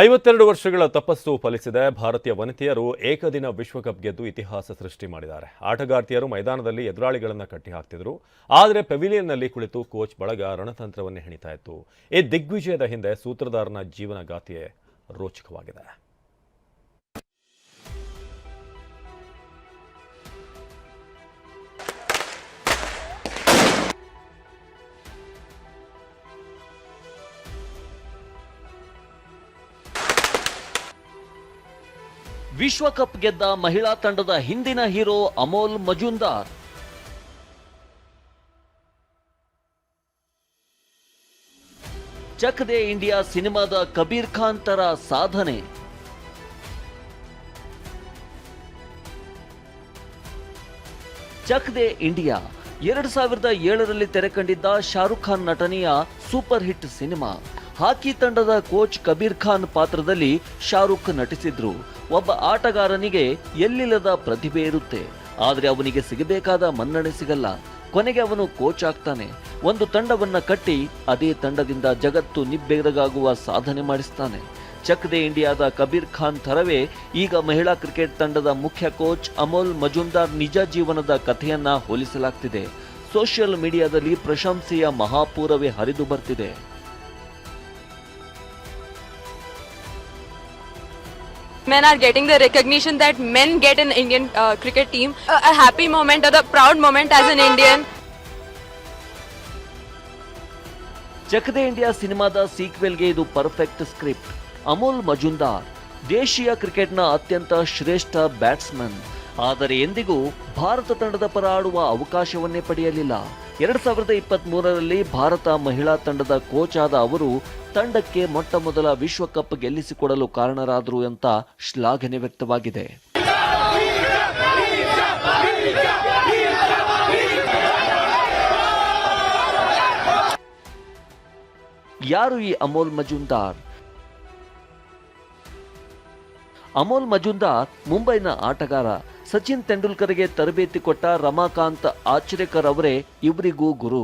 ಐವತ್ತೆರಡು ವರ್ಷಗಳ ತಪಸ್ಸು ಫಲಿಸಿದೆ. ಭಾರತೀಯ ವನಿತೆಯರು ಏಕದಿನ ವಿಶ್ವಕಪ್ ಗೆದ್ದು ಇತಿಹಾಸ ಸೃಷ್ಟಿ ಮಾಡಿದ್ದಾರೆ. ಆಟಗಾರ್ತಿಯರು ಮೈದಾನದಲ್ಲಿ ಎದುರಾಳಿಗಳನ್ನು ಕಟ್ಟಿಹಾಕ್ತಿದ್ರು. ಆದರೆ ಪೆವಿಲಿಯನ್ನಲ್ಲಿ ಕುಳಿತು ಕೋಚ್ ಬಳಗ ರಣತಂತ್ರವನ್ನೇ ಹೆಣಿತಾ ಇತ್ತು. ಈ ದಿಗ್ವಿಜಯದ ಹಿಂದೆ ಸೂತ್ರಧಾರನ ಜೀವನಗಾಥೆಯೇ ರೋಚಕವಾಗಿದೆ. ವಿಶ್ವಕಪ್ ಗೆದ್ದ ಮಹಿಳಾ ತಂಡದ ಹಿಂದಿನ ಹೀರೋ ಅಮೋಲ್ ಮಜುಂದಾರ್. ಚಕ್ ದೇ ಇಂಡಿಯಾ ಸಿನಿಮಾದ ಕಬೀರ್ ಖಾನ್ ತರ ಸಾಧನೆ. ಚಕ್ ದೇ ಇಂಡಿಯಾ ಎರಡು ಸಾವಿರದ ಏಳರಲ್ಲಿ ತೆರೆ ಕಂಡಿದ್ದ ಶಾರುಖ್ ಖಾನ್ ನಟನೆಯ ಸೂಪರ್ ಹಿಟ್ ಸಿನಿಮಾ. ಹಾಕಿ ತಂಡದ ಕೋಚ್ ಕಬೀರ್ ಖಾನ್ ಪಾತ್ರದಲ್ಲಿ ಶಾರುಖ್ ನಟಿಸಿದ್ರು. ಒಬ್ಬ ಆಟಗಾರನಿಗೆ ಎಲ್ಲಿಲ್ಲದ ಪ್ರತಿಭೆ ಇರುತ್ತೆ. ಆದರೆ ಅವನಿಗೆ ಸಿಗಬೇಕಾದ ಮನ್ನಣೆ ಸಿಗಲ್ಲ. ಕೊನೆಗೆ ಅವನು ಕೋಚ್ ಆಗ್ತಾನೆ. ಒಂದು ತಂಡವನ್ನ ಕಟ್ಟಿ ಅದೇ ತಂಡದಿಂದ ಜಗತ್ತು ನಿಬ್ಬೆರಗಾಗುವ ಸಾಧನೆ ಮಾಡಿಸ್ತಾನೆ. ಚಕ್ ದೇ ಇಂಡಿಯಾದ ಕಬೀರ್ ಖಾನ್ ಥರವೇ ಈಗ ಮಹಿಳಾ ಕ್ರಿಕೆಟ್ ತಂಡದ ಮುಖ್ಯ ಕೋಚ್ ಅಮೋಲ್ ಮಜುಂದಾರ್ ನಿಜ ಜೀವನದ ಕಥೆಯನ್ನ ಹೋಲಿಸಲಾಗ್ತಿದೆ. ಸೋಷಿಯಲ್ ಮೀಡಿಯಾದಲ್ಲಿ ಪ್ರಶಂಸೆಯ ಮಹಾಪೂರವೇ ಹರಿದು ಬರ್ತಿದೆ. Men are getting the recognition that men get in Indian uh, cricket team. A, a happy moment or a proud moment as an Indian. Chak De India ಸಿನಿಮಾದ ಸೀಕ್ವೆಲ್ಗೆ ಇದು ಪರ್ಫೆಕ್ಟ್ ಸ್ಕ್ರಿಪ್ಟ್ ಅಮೋಲ್ ಮಜುಂದಾರ್ ದೇಶೀಯ ಕ್ರಿಕೆಟ್ನ ಅತ್ಯಂತ ಶ್ರೇಷ್ಠ ಬ್ಯಾಟ್ಸ್ಮನ್ ಆದರೆ ಎಂದಿಗೂ ಭಾರತ ತಂಡದ ಪರ ಆಡುವ ಅವಕಾಶವನ್ನೇ ಪಡೆಯಲಿಲ್ಲ ಎರಡ್ ಸಾವಿರದ ಇಪ್ಪತ್ತ್ ಮೂರರಲ್ಲಿ ಭಾರತ ಮಹಿಳಾ ತಂಡದ ಕೋಚ್ ಆದ ಅವರು ತಂಡಕ್ಕೆ ಮೊಟ್ಟ ಮೊದಲ ವಿಶ್ವಕಪ್ ಗೆಲ್ಲಿಸಿಕೊಡಲು ಕಾರಣರಾದರು ಅಂತ ಶ್ಲಾಘನೆ ವ್ಯಕ್ತವಾಗಿದೆ. ಯಾರು ಈ ಅಮೋಲ್ ಮಜುಂದಾರ್? ಅಮೋಲ್ ಮಜುಂದಾರ್ ಮುಂಬೈನ ಆಟಗಾರ ಸಚಿನ್ ತೆಂಡೂಲ್ಕರ್ಗೆ ತರಬೇತಿ ಕೊಟ್ಟ ರಮಾಕಾಂತ್ ಆಚರೇಕರ್ ಅವರೇ ಇವರಿಗೂ ಗುರು.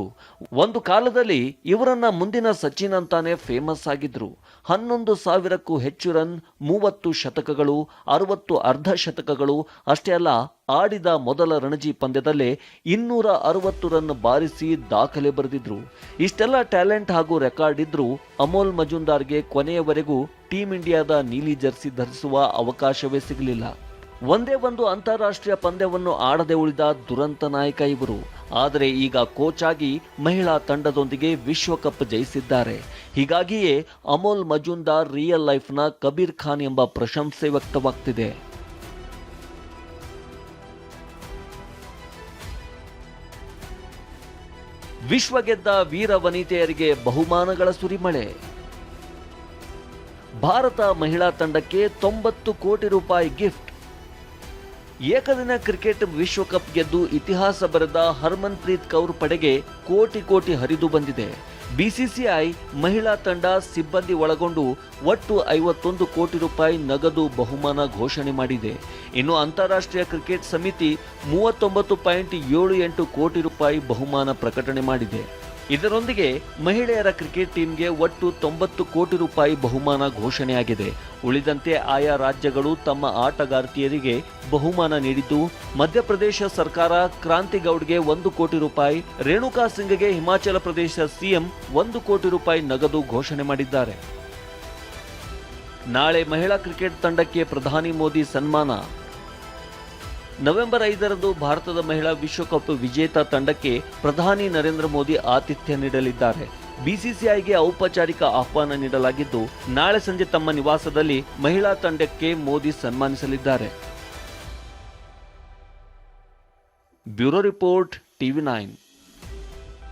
ಒಂದು ಕಾಲದಲ್ಲಿ ಇವರನ್ನ ಮುಂದಿನ ಸಚಿನ್ ಅಂತಾನೆ ಫೇಮಸ್ ಆಗಿದ್ರು. ಹನ್ನೊಂದು ಸಾವಿರಕ್ಕೂ ಹೆಚ್ಚು ರನ್, ಮೂವತ್ತು ಶತಕಗಳು, ಅರವತ್ತು ಅರ್ಧ ಶತಕಗಳು, ಅಷ್ಟೇ ಅಲ್ಲ, ಆಡಿದ ಮೊದಲ ರಣಜಿ ಪಂದ್ಯದಲ್ಲೇ ಇನ್ನೂರ ಅರವತ್ತು ರನ್ ಬಾರಿಸಿ ದಾಖಲೆ ಬರೆದಿದ್ರು. ಇಷ್ಟೆಲ್ಲ ಟ್ಯಾಲೆಂಟ್ ಹಾಗೂ ರೆಕಾರ್ಡ್ ಇದ್ರೂ ಅಮೋಲ್ ಮಜುಂದಾರ್ಗೆ ಕೊನೆಯವರೆಗೂ ಟೀಂ ಇಂಡಿಯಾದ ನೀಲಿ ಜರ್ಸಿ ಧರಿಸುವ ಅವಕಾಶವೇ ಸಿಗಲಿಲ್ಲ. ಒಂದೇ ಒಂದು ಅಂತಾರಾಷ್ಟ್ರೀಯ ಪಂದ್ಯವನ್ನು ಆಡದೆ ಉಳಿದ ದುರಂತ ನಾಯಕ ಇವರು. ಆದರೆ ಈಗ ಕೋಚ್ ಆಗಿ ಮಹಿಳಾ ತಂಡದೊಂದಿಗೆ ವಿಶ್ವಕಪ್ ಜಯಿಸಿದ್ದಾರೆ. ಹೀಗಾಗಿಯೇ ಅಮೋಲ್ ಮಜುಂದಾರ್ ರಿಯಲ್ ಲೈಫ್ನ ಕಬೀರ್ ಖಾನ್ ಎಂಬ ಪ್ರಶಂಸೆ ವ್ಯಕ್ತವಾಗ್ತಿದೆ. ವಿಶ್ವ ಗೆದ್ದ ವೀರ ವನಿತೆಯರಿಗೆ ಬಹುಮಾನಗಳ ಸುರಿಮಳೆ. ಭಾರತ ಮಹಿಳಾ ತಂಡಕ್ಕೆ ತೊಂಬತ್ತು ಕೋಟಿ ರೂಪಾಯಿ ಗಿಫ್ಟ್ ಏಕದಿನ ಕ್ರಿಕೆಟ್ ವಿಶ್ವಕಪ್ ಗೆದ್ದು ಇತಿಹಾಸ ಬರೆದ ಹರ್ಮನ್ಪ್ರೀತ್ ಕೌರ್ ಪಡೆಗೆ ಕೋಟಿ ಕೋಟಿ ಹರಿದು ಬಂದಿದೆ. ಬಿಸಿಸಿಐ ಮಹಿಳಾ ತಂಡ ಸಿಬ್ಬಂದಿ ಒಳಗೊಂಡು ಒಟ್ಟು ಐವತ್ತೊಂದು ಕೋಟಿ ರೂಪಾಯಿ ನಗದು ಬಹುಮಾನ ಘೋಷಣೆ ಮಾಡಿದೆ. ಇನ್ನು ಅಂತಾರಾಷ್ಟ್ರೀಯ ಕ್ರಿಕೆಟ್ ಸಮಿತಿ ಮೂವತ್ತೊಂಬತ್ತು ಪಾಯಿಂಟ್ ಏಳು ಎಂಟು ಕೋಟಿ ರೂಪಾಯಿ ಬಹುಮಾನ ಪ್ರಕಟಣೆ ಮಾಡಿದೆ. ಇದರೊಂದಿಗೆ ಮಹಿಳೆಯರ ಕ್ರಿಕೆಟ್ ಟೀಮ್ಗೆ ಒಟ್ಟು ತೊಂಬತ್ತು ಕೋಟಿ ರೂಪಾಯಿ ಬಹುಮಾನ ಘೋಷಣೆಯಾಗಿದೆ. ಉಳಿದಂತೆ ಆಯಾ ರಾಜ್ಯಗಳು ತಮ್ಮ ಆಟಗಾರ್ತಿಯರಿಗೆ ಬಹುಮಾನ ನೀಡಿದ್ದು, ಮಧ್ಯಪ್ರದೇಶ ಸರ್ಕಾರ ಕ್ರಾಂತಿಗೌಡ್ಗೆ ಒಂದು ಕೋಟಿ ರೂಪಾಯಿ, ರೇಣುಕಾ ಸಿಂಗ್ಗೆ ಹಿಮಾಚಲ ಪ್ರದೇಶ ಸಿಎಂ ಒಂದು ಕೋಟಿ ರೂಪಾಯಿ ನಗದು ಘೋಷಣೆ ಮಾಡಿದ್ದಾರೆ. ನಾಳೆ ಮಹಿಳಾ ಕ್ರಿಕೆಟ್ ತಂಡಕ್ಕೆ ಪ್ರಧಾನಿ ಮೋದಿ ಸನ್ಮಾನ. ನವೆಂಬರ್ ಐದರಂದು ಭಾರತದ ಮಹಿಳಾ ವಿಶ್ವಕಪ್ ವಿಜೇತ ತಂಡಕ್ಕೆ ಪ್ರಧಾನಿ ನರೇಂದ್ರ ಮೋದಿ ಆತಿಥ್ಯ ನೀಡಲಿದ್ದಾರೆ. ಬಿಸಿಸಿಐಗೆ ಔಪಚಾರಿಕ ಆಹ್ವಾನ ನೀಡಲಾಗಿದ್ದು, ನಾಳೆ ಸಂಜೆ ತಮ್ಮ ನಿವಾಸದಲ್ಲಿ ಮಹಿಳಾ ತಂಡಕ್ಕೆ Modi ಸನ್ಮಾನಿಸಲಿದ್ದಾರೆ. Bureau report, TV nine.